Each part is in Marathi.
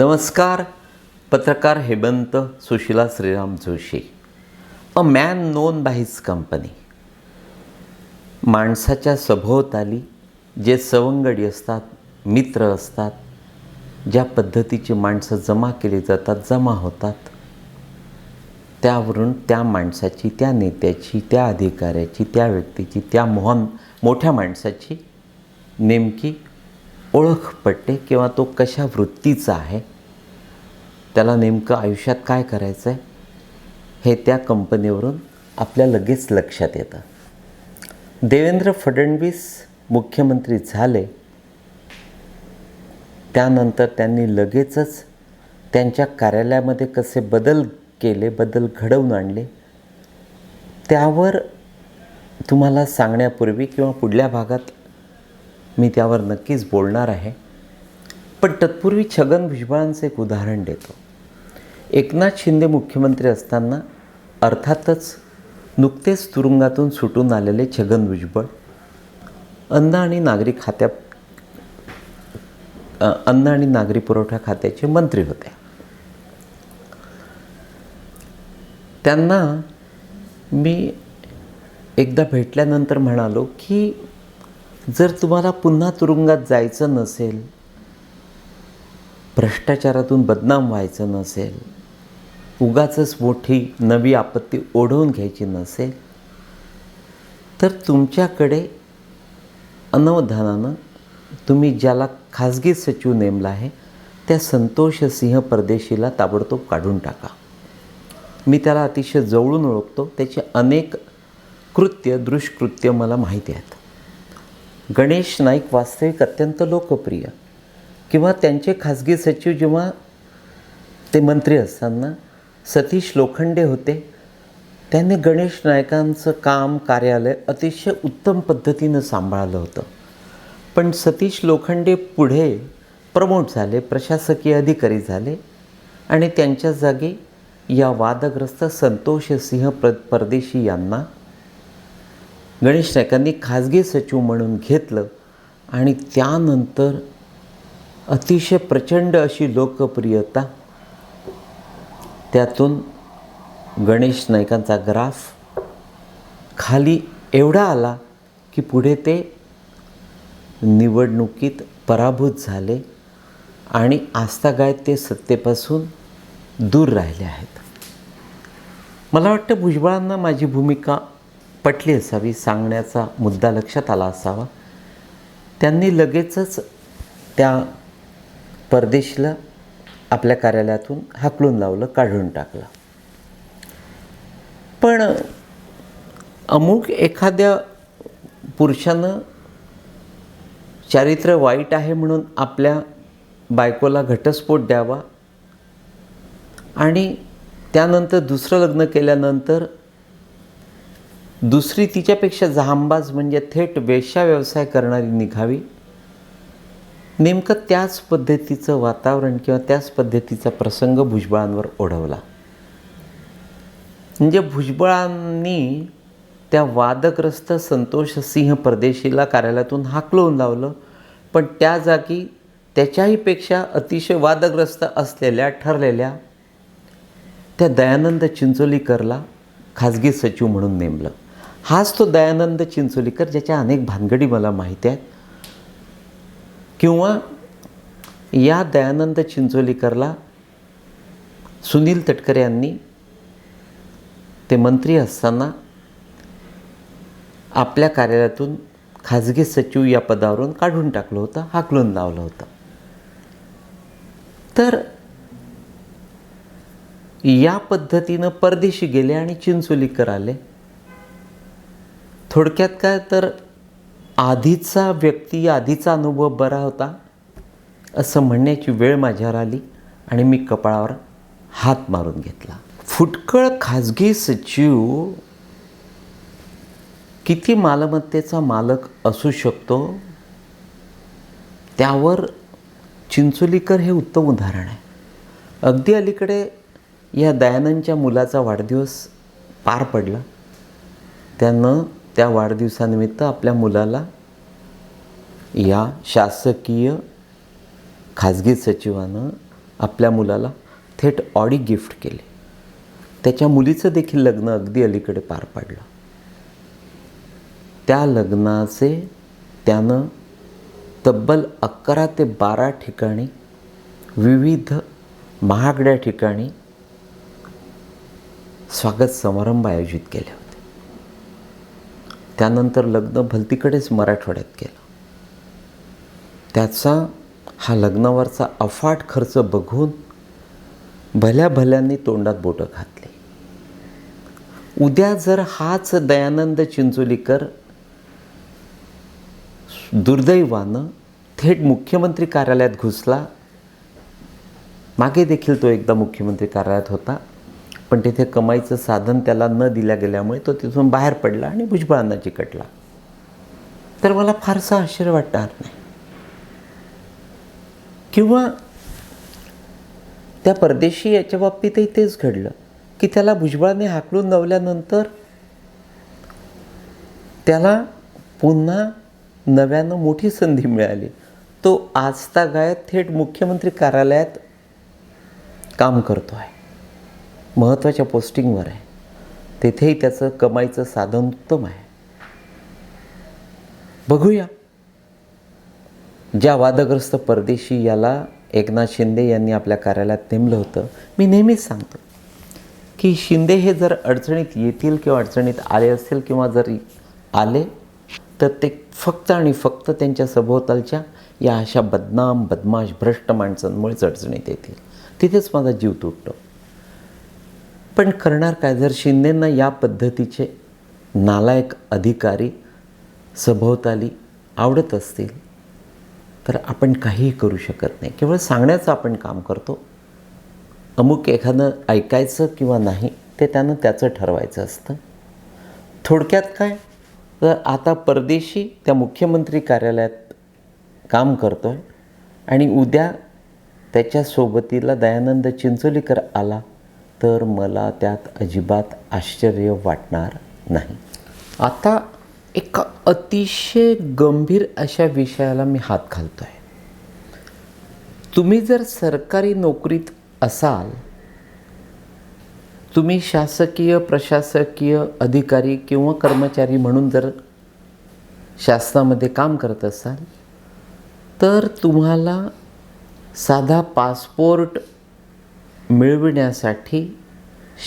नमस्कार पत्रकार Hemant Sushila Shriram Joshi a man known by his company माणसाच्या सभोवताली जे सवंगडी असतात मित्र असतात ज्या पद्धतीची माणसं जमा केली जातात जमा होतात त्यावरून त्या माणसाची त्या नेत्याची त्या अधिकाऱ्याची त्या व्यक्तीची त्या मोहन मोठ्या माणसाची नेमकी ओळख पडते किंवा तो कशा वृत्तीचा आहे त्याला नेमकं आयुष्यात काय करायचं आहे हे त्या कंपनीवरून आपल्या लगेच लक्षात येतं. देवेंद्र फडणवीस मुख्यमंत्री झाले त्यानंतर त्यांनी लगेचच त्यांच्या कार्यालयामध्ये कसे बदल केले बदल घडवून आणले त्यावर तुम्हाला सांगण्यापूर्वी किंवा पुढल्या भागात मी त्यावर नक्कीच बोलणार आहे. पण तत्पूर्वी छगन भुजबळांचं एक उदाहरण देतो. एकनाथ शिंदे मुख्यमंत्री असताना अर्थातच नुकतेच तुरुंगातून सुटून आलेले छगन भुजबळ अन्न आणि नागरी खात्या अन्न आणि नागरी पुरवठा खात्याचे मंत्री होते. त्यांना मी एकदा भेटल्यानंतर म्हणालो की जर तुम्हाला पुन्हा तुरुंगात जायचं नसेल भ्रष्टाचारातून बदनाम व्हायचं नसेल उगाचंच मोठी नवी आपत्ती ओढवून घ्यायची नसेल तर तुमच्याकडे अनवधानानं तुम्ही ज्याला खाजगी सचिव नेमला आहे त्या संतोष सिंह परदेशीला ताबडतोब काढून टाका. मी त्याला अतिशय जवळून ओळखतो त्याचे अनेक कृत्य दुष्कृत्य मला माहिती आहेत. गणेश नाईक वास्तविक अत्यंत लोकप्रिय. किंवा त्यांचे खाजगी सचिव जेव्हा ते मंत्री असताना सतीश लोखंडे होते त्यांनी गणेश नायकांचं काम कार्यालय अतिशय उत्तम पद्धतीनं सांभाळलं होतं. पण सतीश लोखंडे पुढे प्रमोट झाले प्रशासकीय अधिकारी झाले आणि त्यांच्या जागी या वादग्रस्त संतोष सिंह प्र परदेशी यांना गणेश नायकांनी खाजगी सचिव म्हणून घेतलं आणि त्यानंतर अतिशय प्रचंड अशी लोकप्रियता. त्यातून गणेश नायकांचा ग्राफ खाली एवढा आला की पुढे ते निवडणुकीत पराभूत झाले आणि आस्थागाय ते सत्तेपासून दूर राहिले आहेत. मला वाटतं भुजबळांना माझी भूमिका पटली असावी सांगण्याचा मुद्दा लक्षात आला असावा. त्यांनी लगेचच त्या परदेशीला आपल्या कार्यालयातून हाकलून लावलं काढून टाकलं. पण अमुक एखाद्या पुरुषानं चारित्र्य वाईट आहे म्हणून आपल्या बायकोला घटस्फोट द्यावा आणि त्यानंतर दुसरं लग्न केल्यानंतर दुसरी तिच्यापेक्षा जहांबाज म्हणजे थेट वेश्या व्यवसाय करणारी निघावी नेमकं त्याच पद्धतीचं वातावरण किंवा त्याच पद्धतीचा प्रसंग भुजबळांवर ओढवला. म्हणजे भुजबळांनी त्या वादग्रस्त संतोष सिंह परदेशीला कार्यालयातून हाकलवून लावलं पण त्या जागी त्याच्याहीपेक्षा अतिशय वादग्रस्त असलेल्या ठरलेल्या त्या दयानंद चिंचोलीकरला खाजगी सचिव म्हणून नेमलं. हाच तो दयानंद चिंचोलीकर ज्याच्या अनेक भानगडी मला माहिती आहेत. किंवा या दयानंद चिंचोलीकरला सुनील तटकरे यांनी ते मंत्री असताना आपल्या कार्यालयातून खाजगी सचिव या पदावरून काढून टाकलं होतं हाकलून लावलं होतं. तर या पद्धतीनं परदेशी गेले आणि चिंचोलीकर आले. थोडक्यात काय तर आधीचा व्यक्ती आधीचा अनुभव बरा होता? असं म्हणण्याची वेळ माझ्यावर आली आणि मी कपाळावर हात मारून घेतला. फुटकळ खाजगी सचिव किती मालमत्तेचा मालक असू शकतो? त्यावर चिंचोलीकर हे उत्तम उदाहरण आहे. अगदी अलीकडे या दयानंदच्या मुलाचा वाढदिवस पार पडला. त्यानं त्या वाढदिवसानिमित्त आपल्या मुलाला या शासकीय खाजगी सचिवानं आपल्या मुलाला थेट ऑडी गिफ्ट केले. त्याच्या मुलीचं देखील लग्न अगदी अलीकडे पार पाडलं. त्या लग्नाचे त्यानं तब्बल अकरा ते बारा ठिकाणी विविध महागड्या ठिकाणी स्वागत समारंभ आयोजित केले. त्यानंतर लग्न भलतीकडेच मराठवाड्यात केलं. त्याचा हा लग्नावरचा अफाट खर्च बघून भल्या भल्यांनी तोंडात बोटं घातली. उद्या जर हाच दयानंद चिंचोलीकर दुर्दैवानं थेट मुख्यमंत्री कार्यालयात घुसला मागे देखील तो एकदा मुख्यमंत्री कार्यालयात होता पण तिथे कमाईचं साधन त्याला न दिल्या गेल्यामुळे तो तिथून बाहेर पडला आणि भुजबळांना चिकटला. तर मला फारसा आश्चर्य वाटणार नाही. किंवा त्या परदेशी याच्या बाबतीतही तेच घडलं की त्याला भुजबळाने हाकलून नवल्यानंतर त्याला पुन्हा नव्यानं मोठी संधी मिळाली. तो आजता गायत थेट मुख्यमंत्री कार्यालयात काम करतो आहे महत्त्वाच्या पोस्टिंगवर आहे. तेथेही त्याचं कमाईचं साधन उत्तम आहे. बघूया. ज्या वादग्रस्त परदेशी याला एकनाथ शिंदे यांनी आपल्या कार्यालयात नेमलं होतं मी नेहमीच सांगतो की शिंदे हे जर अडचणीत येतील किंवा अडचणीत आले असतील किंवा जर आले तर ते फक्त आणि फक्त त्यांच्या सभोवतालच्या या अशा बदनाम बदमाश भ्रष्ट माणसांमुळेच अडचणीत येतील. तिथेच माझा जीव तुटतो. पण करणार काय? जर शिंदेंना या पद्धतीचे नालायक अधिकारी सभोवताली आवडत असतील तर आपण काहीही करू शकत नाही. केवळ सांगण्याचं आपण काम करतो. अमुक एखादं ऐकायचं किंवा नाही ते त्यानं त्याचं ठरवायचं असतं. थोडक्यात काय? तर आता परदेशी त्या मुख्यमंत्री कार्यालयात काम करतो आहे आणि उद्या त्याच्या सोबतीला दयानंद चिंचोलीकर आला. तर मला त्यात अजिबात आश्चर्य वाटणार नाही. आता एका अतिशय गंभीर अशा विषयाला मी हात घालतो आहे तुम्ही जर सरकारी नोकरीत असाल तुम्ही शासकीय प्रशासकीय अधिकारी किंवा कर्मचारी म्हणून जर शासनामध्ये काम करत असाल तर तुम्हाला साधा पासपोर्ट मिळविण्यासाठी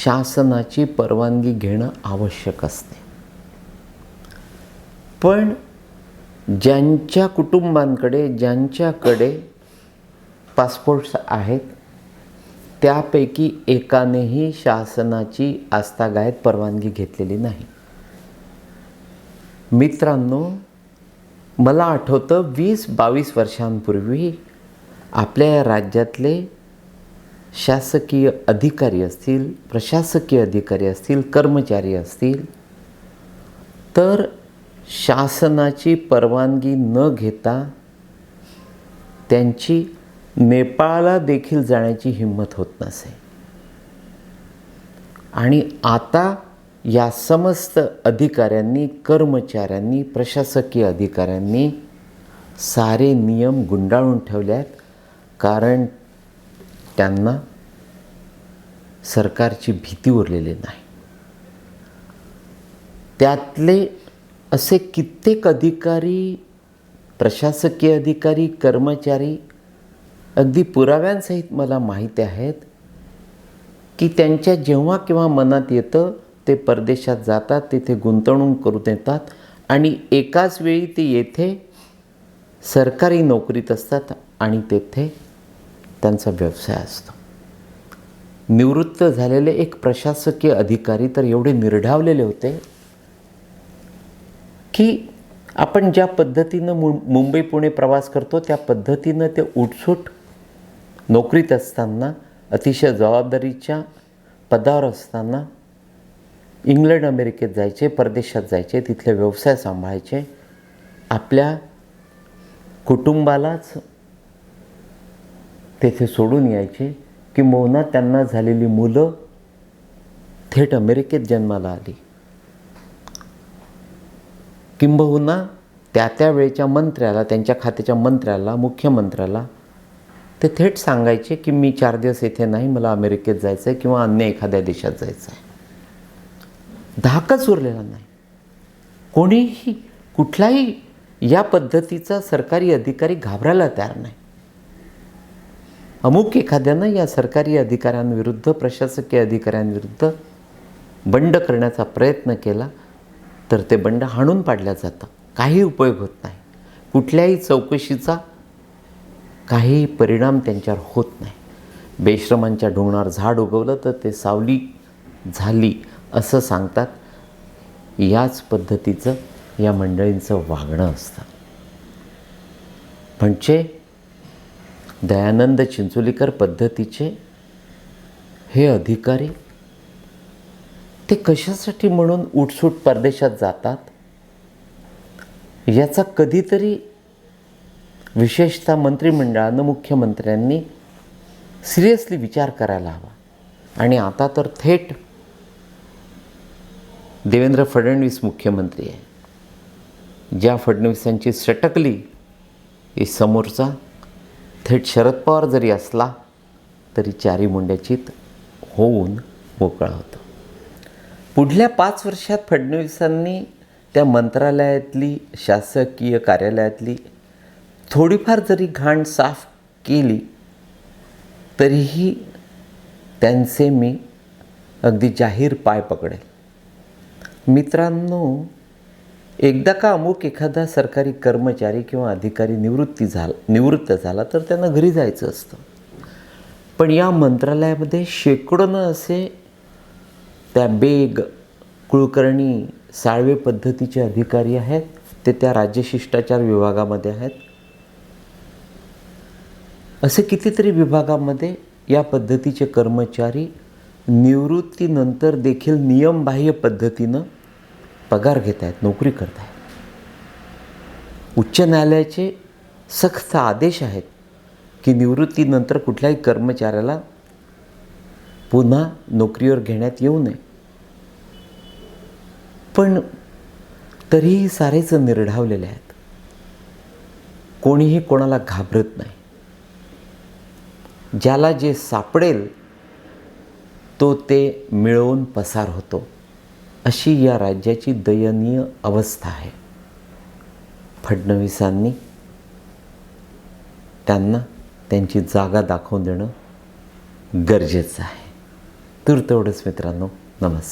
शासनाची परवानगी घेणं आवश्यक असते. पण ज्यांच्या कुटुंबांकडे ज्यांच्याकडे पासपोर्ट्स आहेत त्यापैकी एकानेही शासनाची आस्थागायत परवानगी घेतलेली नाही. मित्रांनो मला आठवतं वीस बावीस वर्षांपूर्वी आपल्या या राज्यातले शासकीय अधिकारी असतील प्रशासकीय अधिकारी असतील कर्मचारी असतील तर शासनाची परवानगी न घेता त्यांची नेपाळला देखील जाण्याची हिंमत होत नसे. आणि आता या समस्त अधिकाऱ्यांनी कर्मचाऱ्यांनी प्रशासकीय अधिकाऱ्यांनी सारे नियम गुंडाळून ठेवले आहेत कारण त्यांना सरकारची भीती उरलेली नाही. त्यातले असे कित्येक अधिकारी प्रशासकीय अधिकारी कर्मचारी अगदी पुराव्यांसहित मला माहिती आहेत की त्यांच्या जेव्हा केव्हा मनात येतं ते परदेशात जातात तिथे गुंतवणूक करून येतात आणि एकाच वेळी ते येथे सरकारी नोकरीत असतात आणि तेथे त्यांचा व्यवसाय असतो. निवृत्त झालेले एक प्रशासकीय अधिकारी तर एवढे निर्ढावलेले होते की आपण ज्या पद्धतीनं मु मुंबई पुणे प्रवास करतो त्या पद्धतीनं ते उठसूट नोकरीत असताना अतिशय जबाबदारीच्या पदावर असताना इंग्लंड अमेरिकेत जायचे परदेशात जायचे तिथले व्यवसाय सांभाळायचे आपल्या कुटुंबालाच तेथे सोडून यायचे किंबहुना त्यांना झालेली मुलं थेट अमेरिकेत जन्माला आली. किंबहुना त्या त्या वेळेच्या मंत्र्याला त्यांच्या खात्याच्या मंत्र्याला मुख्यमंत्र्याला ते थेट सांगायचे की मी चार दिवस येथे नाही मला अमेरिकेत जायचं आहे किंवा अन्य एखाद्या देशात जायचं आहे धाकच उरलेला नाही. कोणीही कुठलाही या पद्धतीचा सरकारी अधिकारी घाबरायला तयार नाही. अमुक एखाद्यानं या सरकारी अधिकाऱ्यांविरुद्ध प्रशासकीय अधिकाऱ्यांविरुद्ध बंड करण्याचा प्रयत्न केला तर ते बंड हाणून पाडल्या जातं काही उपयोग होत नाही. कुठल्याही चौकशीचा काही परिणाम त्यांच्यावर होत नाही. बेश्रमांच्या ढोंगणावर झाड उगवलं तर ते सावली झाली असं सांगतात. याच पद्धतीचं या मंडळींचं वागणं असतं. म्हणजे दयानंद चिंचोलीकर पद्धतीचे हे अधिकारी ते कशासाठी म्हणून उठसूट परदेशात जातात? याचा कधीतरी विशेषतः मंत्रिमंडळानं मुख्यमंत्र्यांनी सिरियसली विचार करायला हवा. आणि आता तर थेट देवेंद्र फडणवीस मुख्यमंत्री आहे. ज्या फडणवीसांची सटकली ही समोरचा थेट शरद पवार जरी असला तरी चारी मुंड्याचीत होऊन मोकळा होतो. पुढल्या पाच वर्षात फडणवीसांनी त्या मंत्रालयातली शासकीय कार्यालयातली थोडीफार जरी घाण साफ केली तरीही त्यांचे मी अगदी जाहीर पाय पकडेल. मित्रांनो एकदा का अमुक एखादा सरकारी कर्मचारी किंवा अधिकारी निवृत्ती झाला निवृत्त झाला तर त्यांना घरी जायचं असतं. पण या मंत्रालयामध्ये शेकडोनं असे त्या बेग कुलकर्णी साळवे पद्धतीचे अधिकारी आहेत ते त्या राज्य शिष्टाचार विभागामध्ये आहेत. असे कितीतरी विभागामध्ये या पद्धतीचे कर्मचारी निवृत्तीनंतर देखील नियमबाह्य पद्धतीनं पगार घेत आहेत नोकरी करत आहेत उच्च न्यायालयाचे सक्त आदेश आहेत की निवृत्तीनंतर कुठल्याही कर्मचाऱ्याला पुन्हा नोकरीवर घेण्यात येऊ नये. पण तरीही सारेच निर्ढावलेले आहेत. कोणीही कोणाला घाबरत नाही. ज्याला जे सापडेल तो ते मिळवून पसार होतो. अशी या राज्याची दयनीय अवस्था आहे. फडणवीसांनी त्यांना त्यांची जागा दाखवून देणं गरजेचं आहे. तर तेवढंच मित्रांनो नमस्कार.